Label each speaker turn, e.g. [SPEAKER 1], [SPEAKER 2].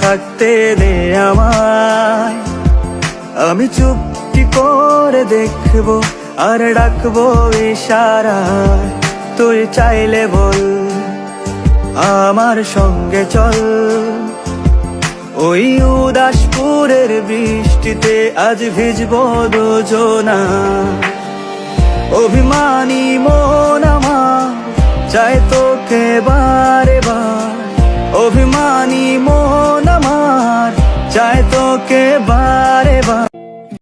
[SPEAKER 1] থাকতে দে আমায়। আমি চুপটি করে দেখব আর ডাকবো ইশারা তুই চাইলে বল, আমার সঙ্গে চল। ওই উদাসপুরের বৃষ্টিতে আজ ভিজব দুজনা। অভিমানী মন আমার চাই তোকে বারে বার চাই তোকে বারে বার।